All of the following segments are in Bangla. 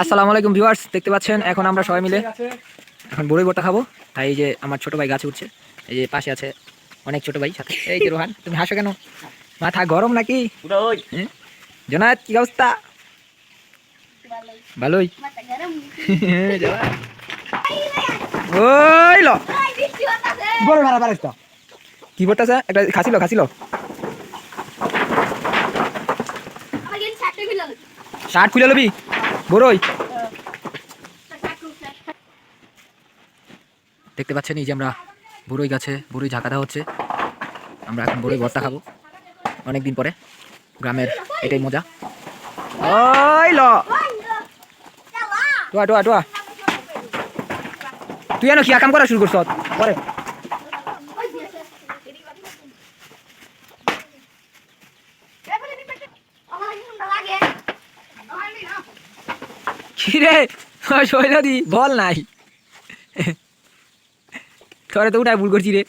আসসালামু আলাইকুম ভিউয়ার্স দেখতে পাচ্ছেন? এখন আমরা সবাই মিলে এখন বড়ই বটা খাব। তাই এই যে আমার ছোট ভাই গাছে উঠছে এই যে পাশে আছে অনেক ছোট ভাই সাথে। এই যে রোহান তুমি হাসো কেন? মাথা গরম নাকি? হ্যাঁ? কি অবস্থা? ভালোই ওই লো বড় ভাড়া পারিস তো কি বলতেছে একটা খাসিল খাসিল শার্ট খুলে লবি বড়ই দেখতে পাচ্ছেন এই যে আমরা বড়ই গাছে বড়ই ঝাঁকা দেওয়া হচ্ছে আমরা এখন বড়ই ভর্তা খাব অনেকদিন পরে গ্রামের এটাই মজা ওই ল তুই এনো কিয়া কাম করা শুরু করছ? পরে। কিরে? বল নাই। তোরে তো উঠায় ভুল করছি রে।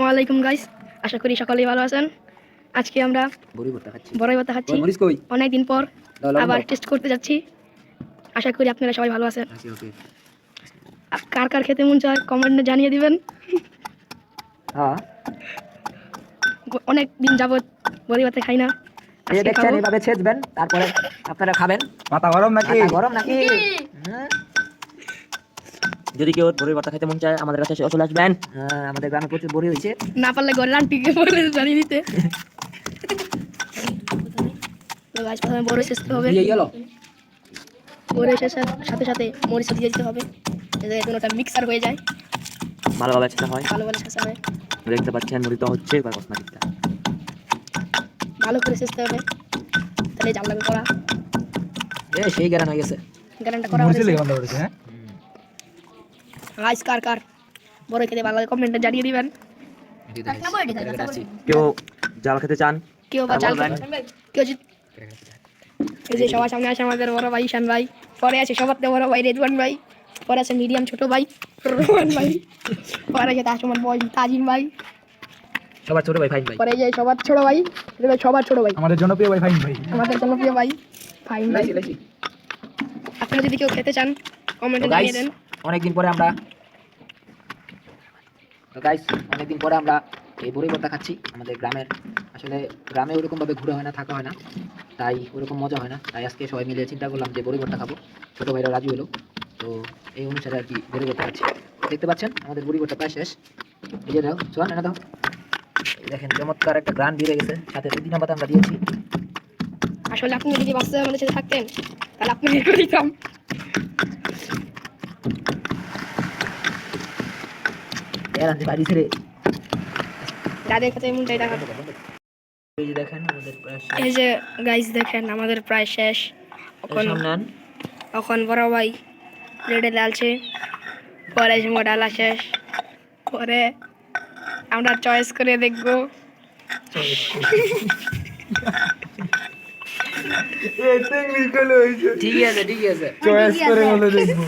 ওয়ালাইকুম গাইস আশা করি সকলেই ভালো আছেন। আজকে আমরা বড়ই ভাতা খাচ্ছি। অনেক দিন পর আবার টেস্ট করতে যাচ্ছি। আশা করি আপনারা সবাই ভালো আছেন। ওকে। কার কার খেতে মন চায় কমেন্টে জানিয়ে দিবেন। হ্যাঁ। অনেক দিন যাবত বড়ি ভাতে খাই না। এই দেখছেন এইভাবে ছেচবেন তারপরে আপনারা খাবেন। মাথা গরম নাকি? গরম নাকি? যদি কেউ বড়ির ভর্তা খেতে মন চায় আমাদের কাছে এসে চলে আসবেন। হ্যাঁ, আমাদের গ্রামে প্রচুর বড়ি হয়েছে। না পারলে ঘরে আন্টিকে বলে জানিয়ে দিতে। গাছ প্রথমে বড় শেষতে হবে। দিয়ে গেল সাথে সাথে মরিচ দিয়ে দিতে হবে। যাতে কোনোটা মিক্সার হয়ে যায়। ভালোভাবে চেষ্টা হয়। ভালো ভালো শেষ হবে দেখতে পাচ্ছেন মরিত হচ্ছে এবার কসমেটিকটা। ভালো করে শেষতে হবে। তাহলে জাল লাগবে করা। এ সেই গ্যারান হয়ে গেছে। গ্যারান্টা করা হয়েছে। গাইস কার কার? বড় খেতে ভালো লাগে কমেন্টে জানিয়ে দিবেন। কেউ জাল খেতে চান? কেউ বা বলবেন? কেউ এই যে সবার সামনে আছে আমাদের বড় ভাই ঈশান ভাই। পরে আছে সবার বড় ভাই রেদওয়ান ভাই। পরে আছে মিডিয়াম ছোট ভাই রোহান ভাই। পরে আছে তাসমান ভাই তাজিম ভাই। সবার ছোট ভাই ফাইন ভাই। পরে যে সবার ছোট ভাই এটা হলো সবার ছোট ভাই। আমাদের জনপ্রিয় ভাই ফাইন ভাই। আমাদের জনপ্রিয় ভাই ফাইন ভাই। আপনারা যদি কেউ খেতে চান কমেন্টে জানিয়ে দেন। অনেকদিন পরে আমরা তো গাইস অনেকদিন পরে আমরা এই বড়ি ভর্তা খাচ্ছি আমাদের গ্রামের আসলে গ্রামে ওরকম ভাবে ঘুরে হয় না থাকা হয় না। তাই ওরকম মজা হয় না। তাই আজকে সবাই মিলে চিন্তা করলাম যে বড়ি ভর্তা খাব। ছোটো ভাইরা রাজি হলো। তো এই অনুসারে আর কি বড়ি খাচ্ছি। দেখতে পাচ্ছেন? আমাদের বড়ি ভর্তা প্রায় শেষ। এই যে দাও চল এনে দাও। দেখেন চমৎকার একটা গ্রান বেড়ে গেছে। সাথে পুদিনা পাতা আমরা দিয়েছি। আসলে আপনি যদি বাচ্চা আমাদের সাথে থাকতেন তাহলে আপনি করে দিতাম। বাড়ি ছেড়ে যাদের কাছে এমনটাই দেখা। এই যে দেখেন আমাদের প্রায় শেষ। এই যে গাইস দেখেন আমাদের প্রায় শেষ। এখন এখন বড় ভাই প্লেটে ডালছে পরে সঙ্গে ডালা শেষ পরে আমরা চয়েস করে দেখব। ঠিক আছে ঠিক আছে। চয়েস করে দেখব।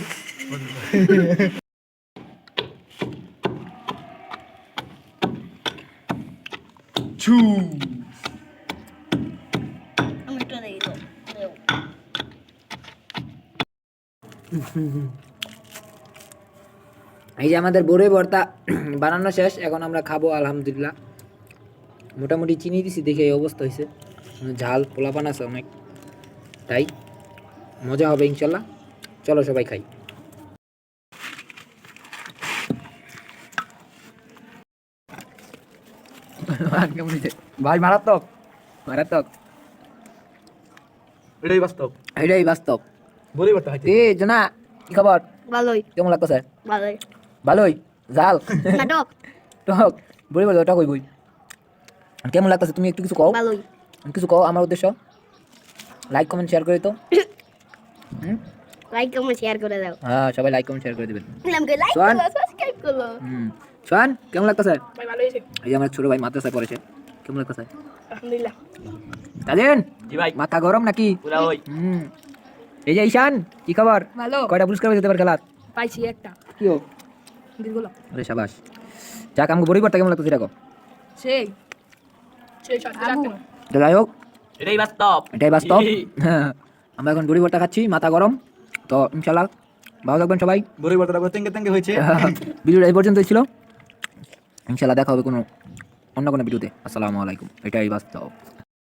এই যে আমাদের বড়ই ভর্তা বানানো শেষ এখন আমরা খাব আলহামদুলিল্লাহ। মোটামুটি চিনি দিছি দেখে এই অবস্থা হয়েছে ঝাল পোলাপান আছে অনেক তাই মজা হবে ইনশাল্লাহ। চলো সবাই খাই। কেমন ভাই মারাত্মক। মারাত্মক। এটাই বাস্তব। এটাই বাস্তব। বলেই হয় এ জোনা কি খবর ভালোই। কেমন লাগতো ভালোই। ভালোই? নাটক। টক। বলো টক ওই বই কেমন লাগতেছে? তুমি একটু কিছু কও? ভালোই। কিছু কও আমার উদ্দেশ্য? লাইক কমেন্ট শেয়ার করে তো হুম? লাইক কমেন্ট শেয়ার করে দাও হ্যাঁ সবাই লাইক কমেন্ট শেয়ার করে দেবেন। আমাকে লাইক করো সাবস্ক্রাইব করো হুম। সোহান কেমন লাগতেছে? ভাই ভালো হয়েছে এই আমার ছোট ভাই মাদ্রাসায় পড়েছে কেমন লাগতেছে? আলহামদুলিল্লাহ। তাজেন? জি ভাই। মাথা গরম নাকি? পুরা ওই হুম। এই যে ঈশান কি খবর? ভালো। কয়টা পুরস্কার খেলার? পাইছি একটা। কি ও? দীর্ঘল আরে যাক আমাকে বড়ি ভর্তা কেমন লাগতেছে দেখো? সেই। যাই হোক এটাই বাস্তব। এটাই বাস্তব। হ্যাঁ আমরা এখন বড়ি ভর্তা খাচ্ছি মাথা গরম। তো ইনশাল্লাহ ভালো থাকবেন সবাই। বড়ি ভর্তাটা তেঙ্গে তেঙ্গে হয়েছে। ভিডিওটা এই পর্যন্তই ছিল। ইনশাল্লাহ দেখা হবে কোনো অন্য কোনো ভিডিওতে। আসসালামু আলাইকুম। এটাই বাস্তব।